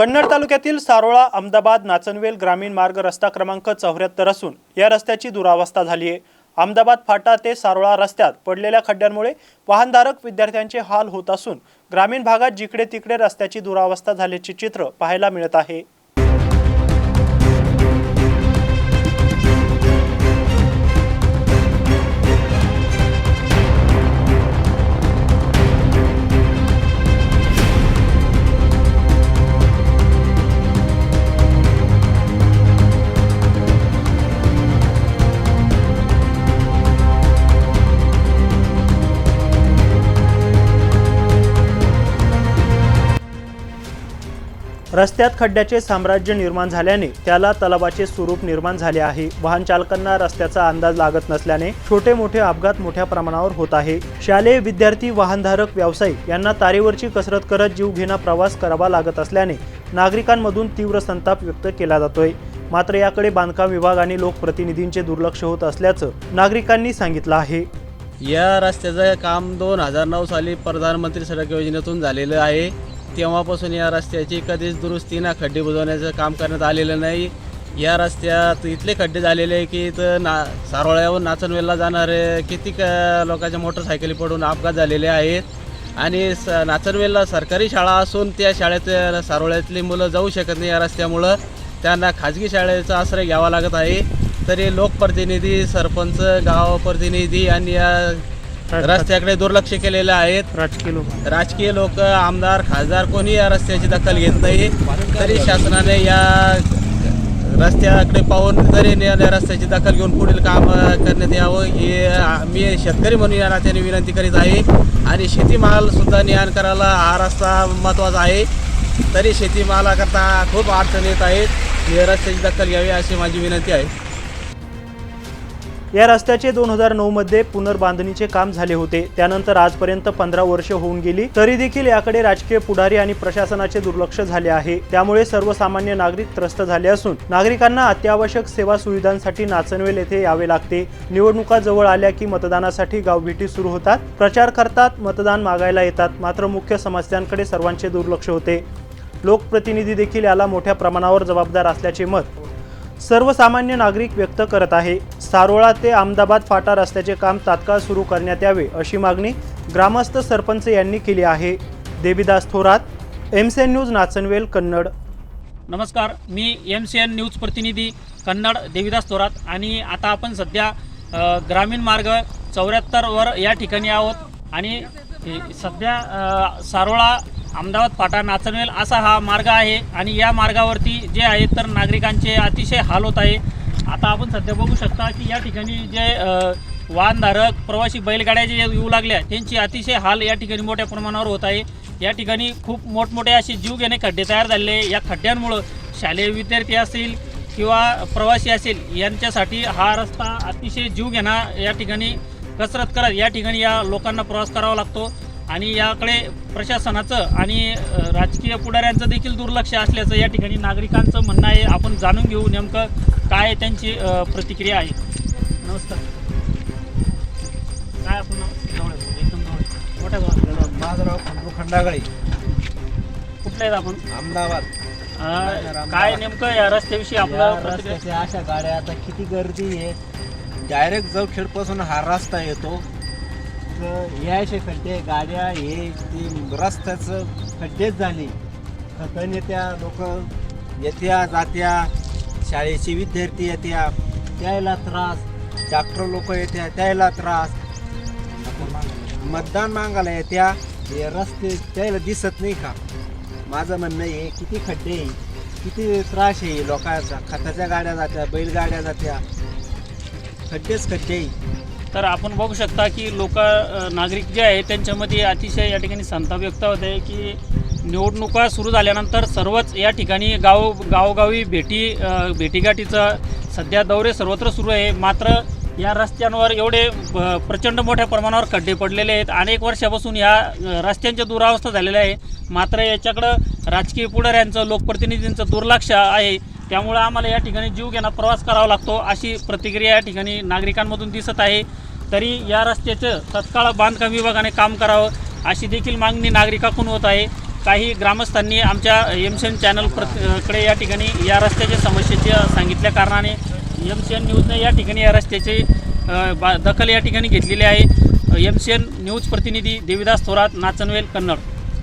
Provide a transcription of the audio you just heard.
कन्नड तालुक्यातील सारोळा अहमदाबाद नाचनवेल ग्रामीण मार्ग रस्ता क्रमांक चौऱ्याहत्तर असून या रस्त्याची दुरावस्था झाली आहे. अहमदाबाद फाटा ते सारोळा रस्त्यात पडलेल्या खड्ड्यांमुळे वाहनधारक विद्यार्थ्यांचे हाल होत असून ग्रामीण भागात जिकडे तिकडे रस्त्याची दुरावस्था झाल्याचे चित्र पाहायला मिळत आहे. रस्त्यात खड्ड्याचे साम्राज्य निर्माण झाल्याने त्याला तलावाचे स्वरूप निर्माण झाले आहे. वाहन चालकांना रस्त्याचा अंदाज लागत नसल्याने छोटे मोठे अपघात मोठ्या प्रमाणावर होत आहे. शालेय विद्यार्थी वाहनधारक व्यावसायिक यांना तारेवरची कसरत करत जीवघेणा प्रवास करावा लागत असल्याने नागरिकांमधून तीव्र संताप व्यक्त केला जातोय. मात्र याकडे बांधकाम विभाग आणि लोकप्रतिनिधींचे दुर्लक्ष होत असल्याचं नागरिकांनी सांगितलं आहे. या रस्त्याचं काम दोन हजार नऊ साली प्रधानमंत्री सडक योजनेतून झालेलं आहे. तेव्हापासून या रस्त्याची कधीच दुरुस्ती ना खड्डे बुजवण्याचं काम करण्यात आलेलं नाही. या रस्त्यात इथले खड्डे झालेले आहे की इथं ना सारोळ्यावर नाचनवेलला जाणारे कितीक लोकांच्या मोटरसायकली पडून अपघात झालेले आहेत. आणि स नाचनवेलला सरकारी शाळा असून त्या शाळेत सारोळ्यातली मुलं जाऊ शकत नाही या रस्त्यामुळं. त्यांना खाजगी शाळेचा आश्रय घ्यावा लागत आहे. तरी लोकप्रतिनिधी सरपंच गाव प्रतिनिधी आणि या रस्त्याकडे दुर्लक्ष केलेलं आहेत. राजकीय लोक. राजकीय लोक आमदार खासदार कोणी या रस्त्याची दखल घेत नाही. तरी शासनाने या रस्त्याकडे पाहून तरी या रस्त्याची दखल घेऊन पुढील काम करण्यात यावं हे मी शेतकरी म्हणून या नात्याने विनंती करीत आहे. आणि शेतीमाल सुद्धा नियाण करायला हा रस्ता महत्त्वाचा आहे. तरी शेतीमालाकरता खूप अडचणी येत आहेत. हे रस्त्याची दखल घ्यावी अशी माझी विनंती आहे. या रस्त्याचे दोन हजार नऊ मध्ये पुनर्बांधणीचे काम झाले होते. त्यानंतर आजपर्यंत पंधरा वर्ष होऊन गेली. तरी देखील याकडे राजकीय पुढारी आणि प्रशासनाचे दुर्लक्ष झाले आहे. त्यामुळे सर्वसामान्य नागरिक त्रस्त झाले असून नागरिकांना अत्यावश्यक सेवा सुविधांसाठी नाचनवेल येथे यावे लागते. निवडणुका जवळ आल्या की मतदानासाठी गावभेटी सुरू होतात. प्रचार करतात मतदान मागायला येतात. मात्र मुख्य समस्यांकडे सर्वांचे दुर्लक्ष होते. लोकप्रतिनिधी देखील याला मोठ्या प्रमाणावर जबाबदार असल्याचे मत सर्वसामान्य नागरिक व्यक्त करत आहे. सारोळा ते अहमदाबाद फाटा रस्त्याचे काम तात्काळ सुरू करण्यात यावे अशी मागणी ग्रामस्थ सरपंच यांनी केली आहे. Devidas Thorat M C N news Nachanvel Kannad. नमस्कार मी एम सी एन न्यूज प्रतिनिधी कन्नड देवीदास थोरात आणि आता आपण सध्या ग्रामीण मार्ग चौऱ्याहत्तरवर या ठिकाणी आहोत आणि सध्या सारोळा अहमदाबाद फाटा नाचनवेल असा हा मार्ग आहे आणि या मार्गावरती जे आहे तर नागरिकांचे अतिशय हाल होत आहे. आता आपण सध्या बघू शकता की या ठिकाणी जे वाहनधारक प्रवासी बैलगाड्या जे येऊ लागल्या त्यांची अतिशय हाल या ठिकाणी मोठ्या प्रमाणावर होत आहे. या ठिकाणी खूप मोठमोठे असे जीव घेणे खड्डे तयार झालेले या खड्ड्यांमुळं शालेय विद्यार्थी असतील किंवा प्रवासी असेल यांच्यासाठी हा रस्ता अतिशय जीव घेणा या ठिकाणी कसरत करत या ठिकाणी या लोकांना प्रवास करावा लागतो. आणि याकडे प्रशासनाचं आणि राजकीय पुढाऱ्यांचं देखील दुर्लक्ष असल्याचं या ठिकाणी नागरिकांचं म्हणणं आहे. आपण जाणून घेऊ नेमकं काय त्यांची प्रतिक्रिया आहे. नमस्कार. काय आपण एकदम जवळ. मोठ्या खंडू खंडागळे. कुठले आहेत आपण? अहमदाबाद. काय नेमकं या रस्त्याविषयी आपलं रस्त्याच्या अशा गाड्या आता किती गर्दी आहे. डायरेक्ट जवखेडपासून हा रस्ता येतो. तर हे असे खड्डे गाड्या हे ते रस्त्याचं खड्डेच झाले. खतन येत्या लोक येत्या जात्या शाळेचे विद्यार्थी येत्या त्याला त्रास डॉक्टर लोक येत्या त्याला त्रास. मतदान मागायला येत्या हे रस्ते त्याला दिसत नाही का? माझं म्हणणं आहे किती खड्डे आहे, किती त्रास आहे लोकांचा. खताच्या गाड्या जात्या बैलगाड्या जात्या. खड्डेच खड्डे आहे. तर आपण बघू शकता की लोक नागरिक जे आहे त्यांच्यामध्ये अतिशय या ठिकाणी संताप व्यक्त होत आहे की निवडणुका सुरू झाल्यानंतर सर्वच या ठिकाणी गाव गावोगावी भेटी भेटीगाठीचं सध्या दौरे सर्वत्र सुरू आहे. मात्र या रस्त्यांवर एवढे ब- प्रचंड मोठ्या प्रमाणावर खड्डे पडलेले आहेत. अनेक वर्षापासून या रस्त्यांच्या दुरावस्था झालेल्या आहे. मात्र याच्याकडं राजकीय पुढाऱ्यांचं लोकप्रतिनिधींचं दुर्लक्ष आहे. त्यामुळं आम्हाला या ठिकाणी जीव घेणं प्रवास करावा लागतो अशी प्रतिक्रिया या ठिकाणी नागरिकांमधून दिसत आहे. तरी या रस्त्याचं तत्काळ बांधकाम विभागाने काम करावं अशी देखील मागणी नागरिकाकडून होत आहे. काही ग्रामस्थांनी आमच्या एम सी एन चॅनलकडे या ठिकाणी या रस्त्याच्या समस्येची सांगितल्या कारणाने एम सी एन न्यूजने या ठिकाणी या रस्त्याची बा- दखल या ठिकाणी घेतलेली आहे. एम सी एन न्यूज प्रतिनिधी देविदास थोरात नाचनवेल कन्नड.